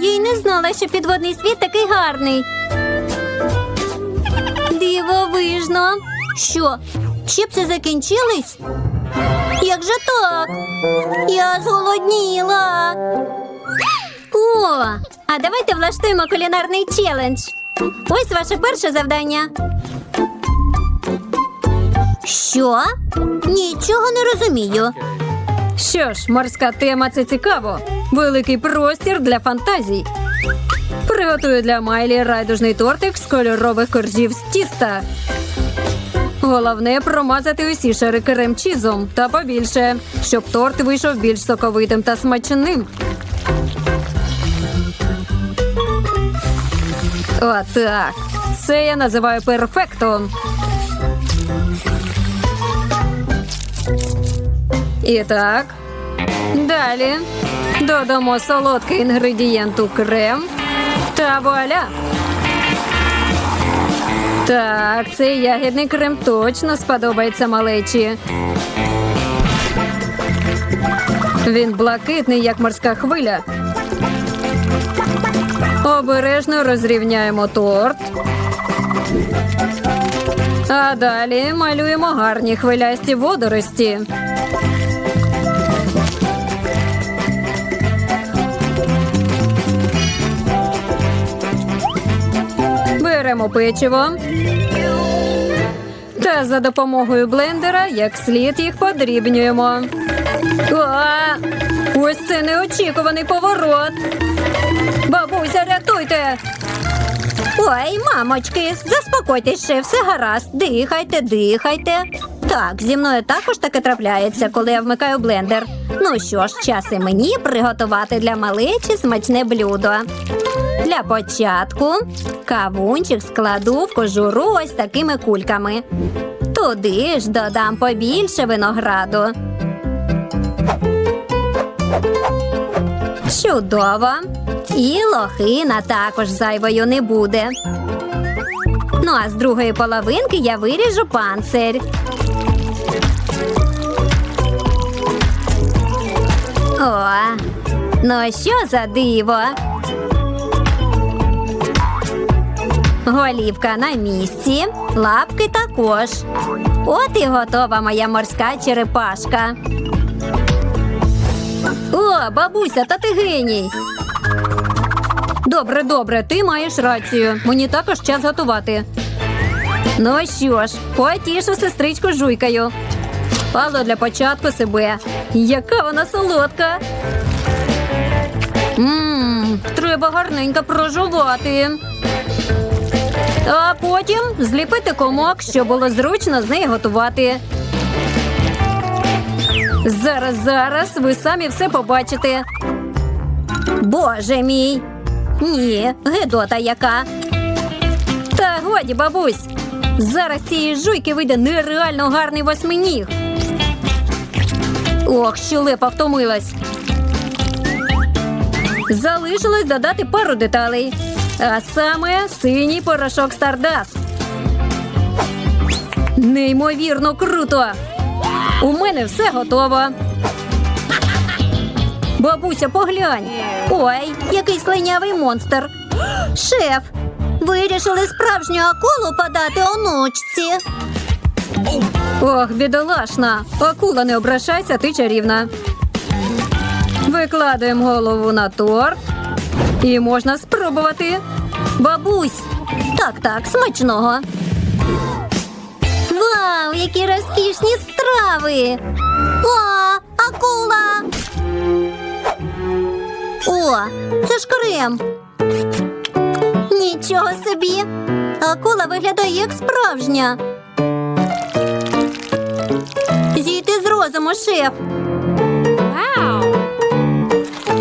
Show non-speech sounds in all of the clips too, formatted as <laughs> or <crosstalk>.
Я й не знала, що підводний світ такий гарний. Дивовижно. Що, чіпси закінчились? Як же так? Я зголодніла. О, а давайте влаштуємо кулінарний челендж. Ось ваше перше завдання. Що? Нічого не розумію. Що ж, морська тема це цікаво. Великий простір для фантазій. Приготую для Майлі райдужний тортик з кольорових коржів з тіста. Головне промазати усі шари крем-чізом та побільше, щоб торт вийшов більш соковитим та смачним. Отак. Це я називаю перфектом. І так. Далі додамо солодкий інгредієнт у крем та вуаля. Так, цей ягідний крем точно сподобається малечі. Він блакитний, як морська хвиля. Обережно розрівняємо торт. А далі малюємо гарні хвилясті водорості. Беремо печиво. Та за допомогою блендера як слід їх подрібнюємо. А, ось це неочікуваний поворот. Бабуся, рятуйте! Ой, мамочки, заспокойтесь ще, все гаразд. Дихайте, дихайте. Так, зі мною також таке трапляється, коли я вмикаю блендер. Ну що ж, час і мені приготувати для малечі смачне блюдо. Для початку кавунчик складу в кожуру ось такими кульками. Туди ж додам побільше винограду. Чудово. І лохина також зайвою не буде. Ну а з другої половинки я виріжу панцир. О, ну що за диво? Голівка на місці, лапки також. От і готова моя морська черепашка. О, бабуся, та ти геній. Добре, добре, ти маєш рацію. Мені також час готувати. Ну що ж, потішу сестричку жуйкою. Але для початку себе. Яка вона солодка. Ммм, треба гарненько прожувати. А потім зліпити комок, щоб було зручно з неї готувати. Зараз, зараз ви самі все побачите. Боже мій. Ні, гидота яка. Та годі, бабусь. Зараз цієї жуйки вийде нереально гарний восьминіг. Ох, щелепа втомилась. Залишилось додати пару деталей. А саме синій порошок Stardust. Неймовірно круто. У мене все готово. Бабуся, поглянь. Ой, який слинявий монстр. Шеф, вирішили справжню акулу подати онучці. Ох, бідолашна. Акула, не обращайся, ти чарівна. Викладаємо голову на торт. І можна спробувати. Бабусь. Так, так, смачного. Вау, які розкішні страви. О, акула. О, це ж крем. Нічого собі. Акула виглядає як справжня. Зійти з розуму, шеф.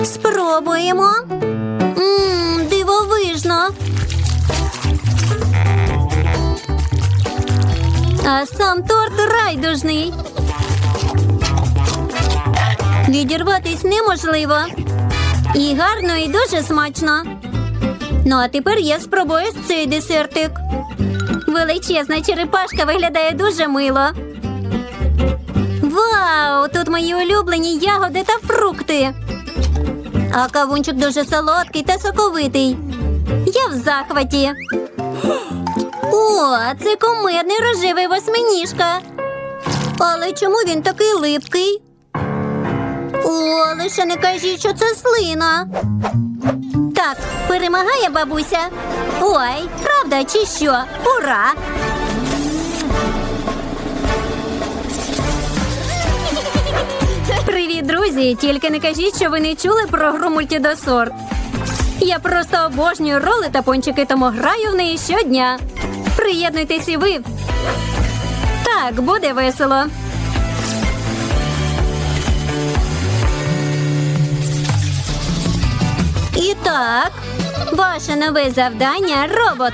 Спробуємо. Мм, дивовижно. А сам торт райдужний. Відірватись неможливо. І гарно, і дуже смачно. Ну, а тепер я спробую цей десертик. Величезна черепашка виглядає дуже мило. Вау! Тут мої улюблені ягоди та фрукти. А кавунчик дуже солодкий та соковитий. Я в захваті. <gasps> О, це кумедний рожевий восьминіжка. Але чому він такий липкий? О, лише не кажіть, що це слина. Так, перемагає бабуся. Ой, правда чи що? Ура! Привіт, друзі! Тільки не кажіть, що ви не чули про гру мультідосорт. Я просто обожнюю роли та пончики, тому граю в неї щодня. Приєднуйтесь і ви. Так, буде весело. І так, ваше нове завдання робот.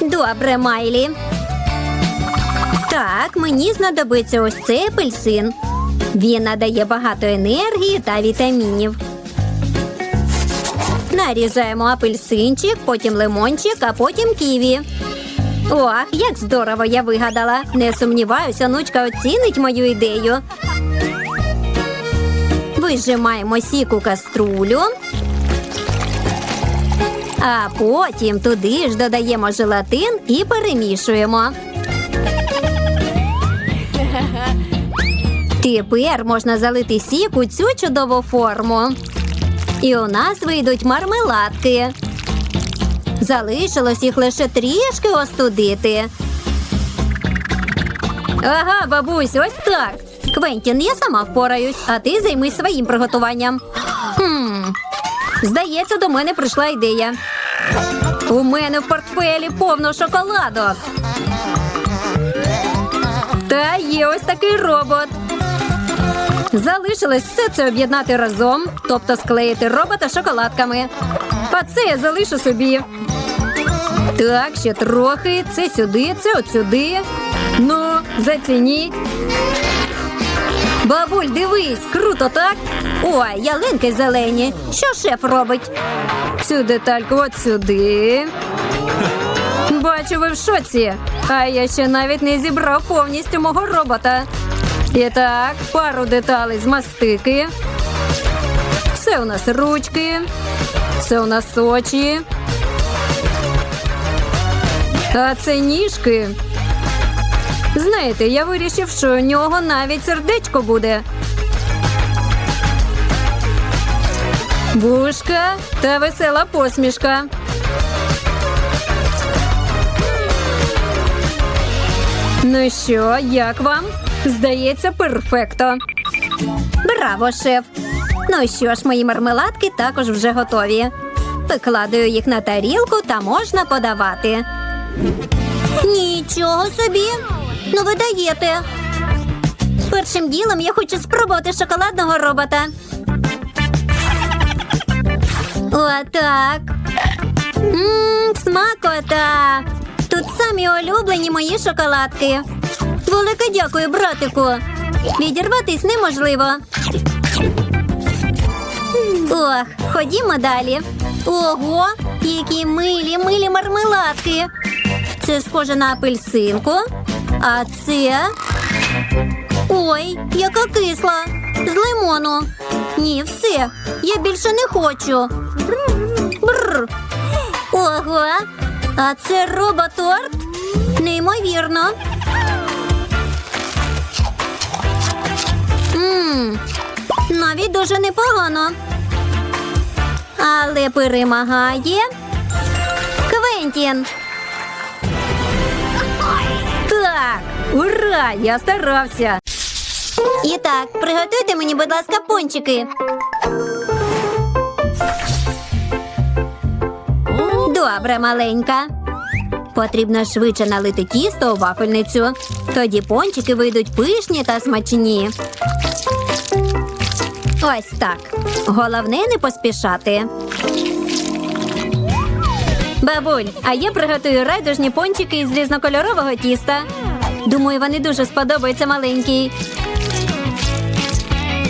Добре, Майлі. Так, мені знадобиться ось цей апельсин. Він надає багато енергії та вітамінів. Нарізаємо апельсинчик, потім лимончик, а потім ківі. О, як здорово я вигадала. Не сумніваюся, онучка оцінить мою ідею. Вижимаємо сік у каструлю. А потім туди ж додаємо желатин і перемішуємо. Тепер можна залити сік у цю чудову форму. І у нас вийдуть мармеладки. Залишилось їх лише трішки остудити. Ага, бабусь, ось так. Квентін, я сама впораюсь, а ти займись своїм приготуванням. Хм. Здається, до мене прийшла ідея. У мене в портфелі повно шоколадок. Та є ось такий робот. Залишилось все це об'єднати разом, тобто склеїти робота шоколадками. А це я залишу собі. Так, ще трохи. Це сюди, це от сюди. Ну, зацініть. Бабуль, дивись, круто, так? Ой, ялинки зелені. Що шеф робить? Цю детальку от сюди. Бачу, ви в шоці. А я ще навіть не зібрав повністю мого робота. І так, пару деталей з мастики. Це у нас ручки. Це у нас очі. А це ніжки. Знаєте, я вирішив, що у нього навіть сердечко буде. Вушка та весела посмішка. Ну що, як вам? Здається, перфекто. Браво, шеф. Ну що ж, мої мармеладки також вже готові. Викладаю їх на тарілку та можна подавати. Нічого собі. Ну ви даєте. Першим ділом я хочу спробувати шоколадного робота. Отак. Смакота. Тут самі улюблені мої шоколадки. Велике дякую, братику. Відірватись неможливо. Ох, ходімо далі. Ого, які милі, милі мармеладки. Це схоже на апельсинку. А це. Ой, яка кисла. З лимону. Ні, все. Я більше не хочу. Бррр. Ого. А це роботорт? Неймовірно. Ммм, навіть дуже непогано. Але перемагає Квентін. Так, ура! Я старався. І так, приготуйте мені, будь ласка, пончики. Добре, маленька. Потрібно швидше налити тісто у вафельницю. Тоді пончики вийдуть пишні та смачні. Ось так. Головне не поспішати. Бабуль, а я приготую райдужні пончики із різнокольорового тіста. Думаю, вони дуже сподобаються маленькій.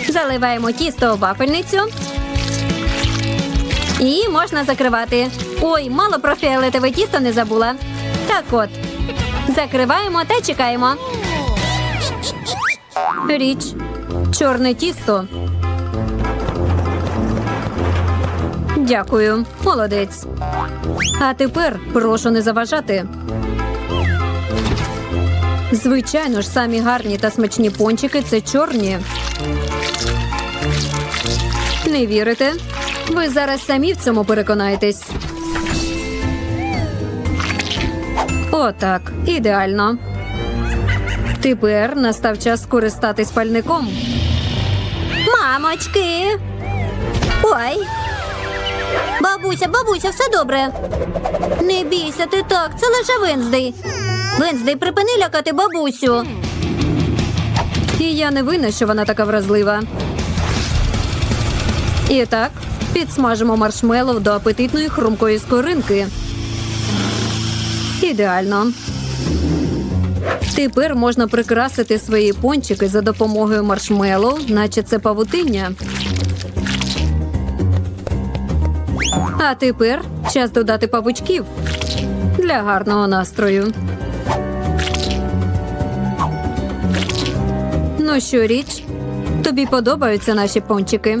Заливаємо тісто у вафельницю. І можна закривати. Ой, мало про фіолетове тісто не забула. Так от. Закриваємо та чекаємо. Річ. Чорне тісто Дякую, молодець. А тепер прошу не заважати. Звичайно ж, самі гарні та смачні пончики це чорні. Не вірите? Ви зараз самі в цьому переконаєтесь. Отак, ідеально. Тепер настав час скористатись пальником. Мамочки. Ой. Бабуся, бабуся, все добре. Не бійся ти так, це лише Венздей. Венздей, припини лякати бабусю. І я не винна, що вона така вразлива. І так, підсмажимо маршмеллоу до апетитної хрумкої скоринки. Ідеально. Тепер можна прикрасити свої пончики за допомогою маршмеллоу, наче це павутиння. А тепер час додати павучків для гарного настрою. Ну що, річ? Тобі подобаються наші пончики?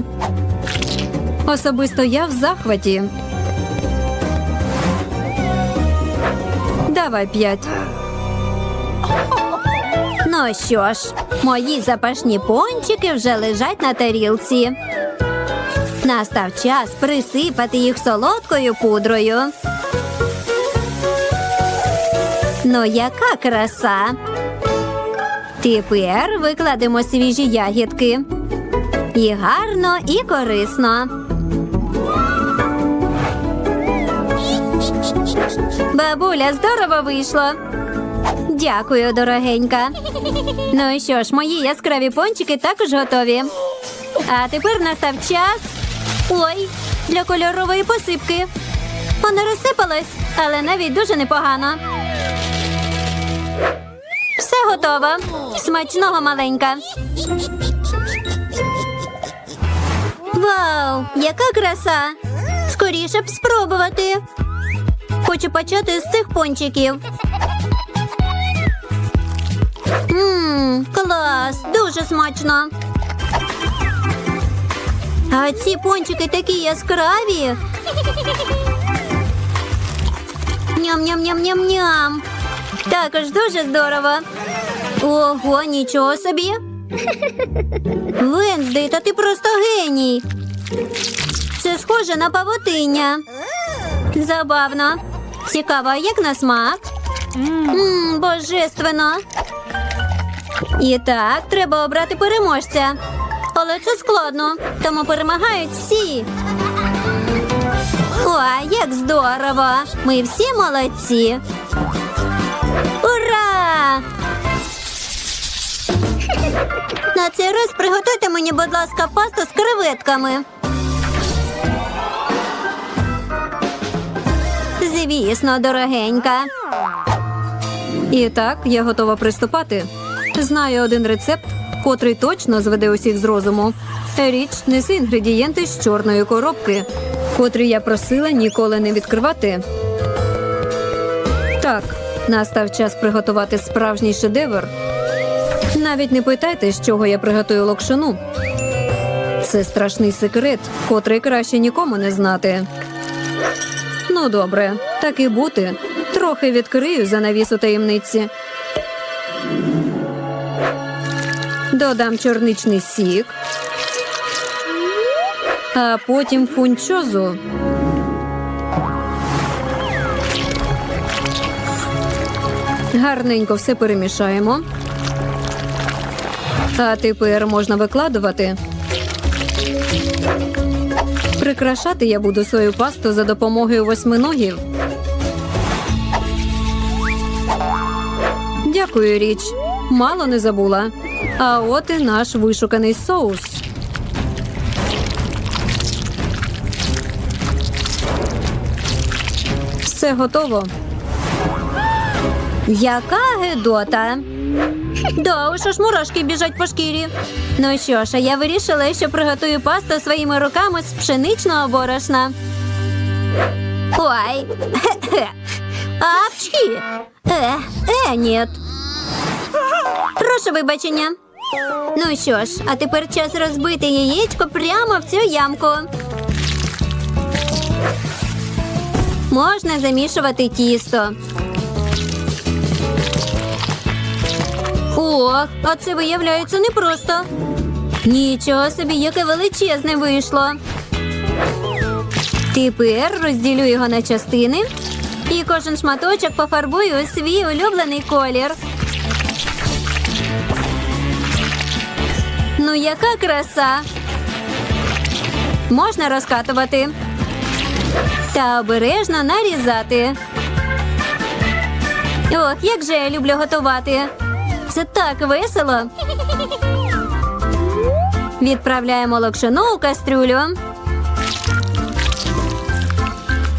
Особисто я в захваті. Давай п'ять. Ну що ж, мої запашні пончики вже лежать на тарілці. Настав час присипати їх солодкою пудрою. Ну, яка краса. Тепер викладемо свіжі ягідки. І гарно, і корисно. Бабуля, здорово вийшло. Дякую, дорогенька. Ну і що ж, мої яскраві пончики також готові. А тепер настав час. Ой, для кольорової посипки. Вона розсипалась, але навіть дуже непогано. Все готово. Смачного маленька. Вау, яка краса! Скоріше б спробувати. Хочу почати з цих пончиків. Ммм, клас, дуже смачно. А ці пончики такі яскраві. Ням-ням-ням-ням-ням. Також дуже здорово. Ого, нічого собі. Венздей, та ти просто геній. Це схоже на павутиння. Забавно. Цікаво, як на смак? Ммм, божественно. І так, треба обрати переможця. Але це складно, тому перемагають всі. Ой, як здорово! Ми всі молодці. Ура! На цей раз приготуйте мені, будь ласка, пасту з креветками. Звісно, дорогенька. І так, я готова приступати. Знаю один рецепт, котрий точно зведе усіх з розуму. Річ неси інгредієнти з чорної коробки, котрі я просила ніколи не відкривати. Так, настав час приготувати справжній шедевр. Навіть не питайте, з чого я приготую локшину. Це страшний секрет, котрий краще нікому не знати. Ну, добре, так і бути. Трохи відкрию занавісу таємниці. Додам чорничний сік, а потім фунчозу. Гарненько все перемішаємо. А тепер можна викладувати. Прикрашати я буду свою пасту за допомогою восьминогів. Дякую, річ. Мало не забула. А от і наш вишуканий соус. Все готово. Яка гидота. Да, уж аж мурашки біжать по шкірі. Ну що ж, а я вирішила, що приготую пасту своїми руками з пшеничного борошна. Ой. <laughs> Апчхі. Е, е, ні. Прошу вибачення. Ну що ж, а тепер час розбити яєчко прямо в цю ямку. Можна замішувати тісто. Ох, а це виявляється непросто. Нічого собі, яке величезне вийшло. Тепер розділю його на частини і кожен шматочок пофарбую у свій улюблений колір. Ну, яка краса! Можна розкатувати та обережно нарізати. Ох, як же я люблю готувати. Це так весело. Відправляємо локшину у кастрюлю.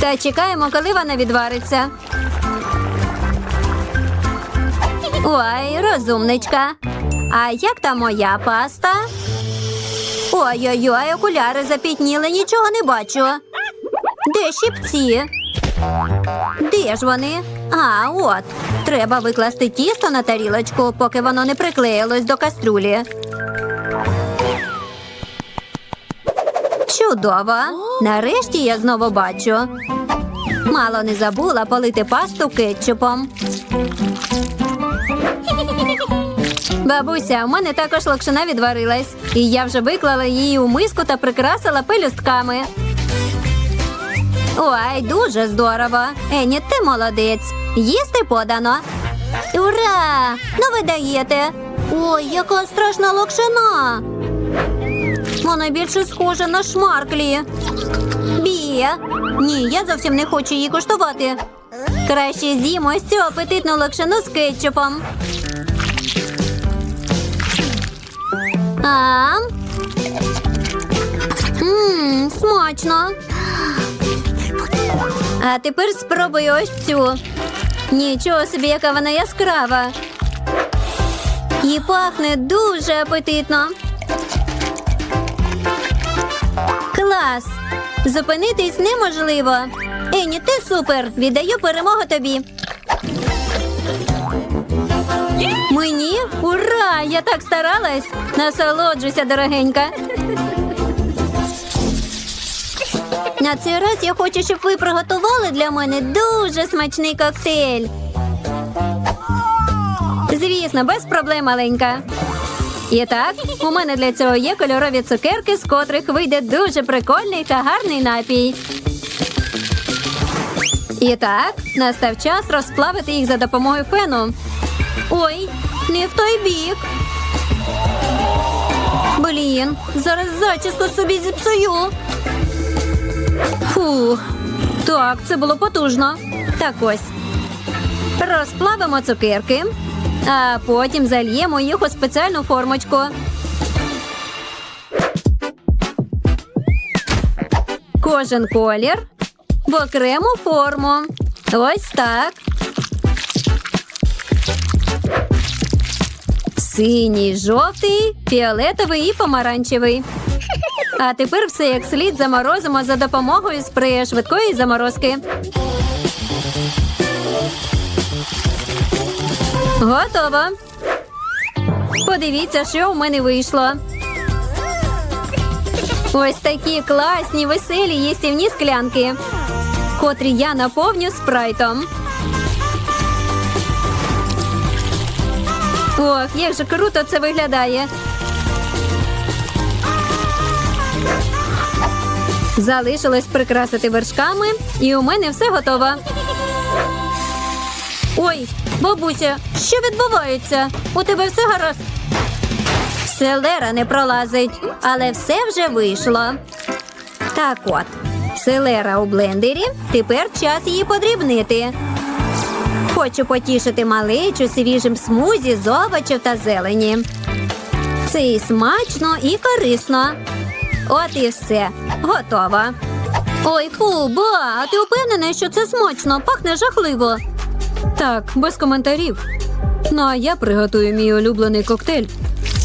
Та чекаємо, коли вона відвариться. Ой, розумничка. А як там моя паста? Ой-ой-ой, окуляри запітніли, нічого не бачу. Де щипці? Де ж вони? А, от. Треба викласти тісто на тарілочку, поки воно не приклеїлось до кастрюлі. Чудово! Нарешті я знову бачу. Мало не забула полити пасту кетчупом. Бабуся, у мене також локшина відварилась, і я вже виклала її у миску та прикрасила пелюстками. Ой, дуже здорово. Ені, ти молодець. Їсти подано. Ура! Ну ви даєте. Ой, яка страшна локшина. Вона більше схожа на шмарклі. Бі. Ні, я зовсім не хочу її коштувати. Краще з'їм ось цю апетитну локшину з кетчупом. А? Ммм, смачно. А тепер спробую ось цю. Нічого собі, яка вона яскрава. І пахне дуже апетитно. Клас! Зупинитись неможливо. Ені, ти супер! Віддаю перемогу тобі. Мені? Ура! Я так старалась! Насолоджуйся, дорогенька. На цей раз я хочу, щоб ви приготували для мене дуже смачний коктейль. Звісно, без проблем, маленька. І так, у мене для цього є кольорові цукерки, з котрих вийде дуже прикольний та гарний напій. І так, настав час розплавити їх за допомогою фену. Ой, не в той бік. Блін, зараз зачіску собі зіпсую. Фух, так, це було потужно. Так ось. Розплавимо цукерки, а потім зальємо їх у спеціальну формочку. Кожен колір в окрему форму. Ось так. Синій, жовтий, фіолетовий і помаранчевий. А тепер все як слід заморозимо за допомогою спрея швидкої заморозки. Готово. Подивіться, що в мене вийшло. Ось такі класні, веселі їстівні склянки, котрі я наповню спрайтом. Ох, як же круто це виглядає. Залишилось прикрасити вершками, і у мене все готово. Ой, бабуся, що відбувається? У тебе все гаразд? Селера не пролазить, але все вже вийшло. Так от, селера у блендері, тепер час її подрібнити. Хочу потішити малечу свіжим смузі з овочів та зелені. Це і смачно, і корисно. От і все. Готово. Ой, фу, ба, а ти впевнений, що це смачно, пахне жахливо. Так, без коментарів. Ну а я приготую мій улюблений коктейль.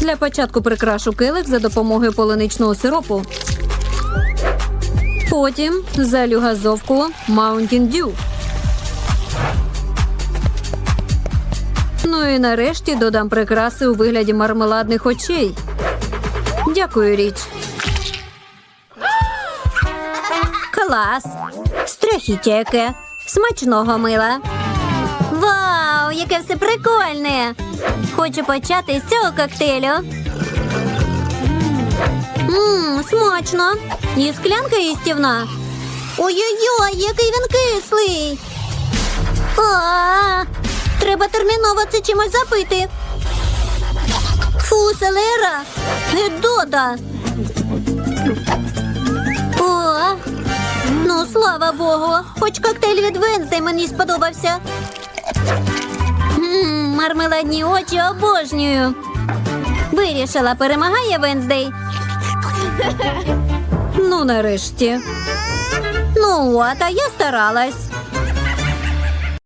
Для початку прикрашу келих за допомогою полуничного сиропу. Потім залю газовку Mountain Dew. Ну і нарешті додам прикраси у вигляді мармеладних очей. Дякую, річ. Клас. Страхіття яке. Смачного мила. Вау, яке все прикольне. Хочу почати з цього коктейлю. Ммм, смачно. І склянка їстівна. Ой-ой-ой, який він кислий. А, треба терміново це чимось запити. Фу, селера. Гедота. О, ну слава Богу, хоч коктейль від Венздей мені сподобався. М, мармеладні очі обожнюю. Вирішила, перемагає Венздей. Ну, нарешті. Ну от, а я старалась.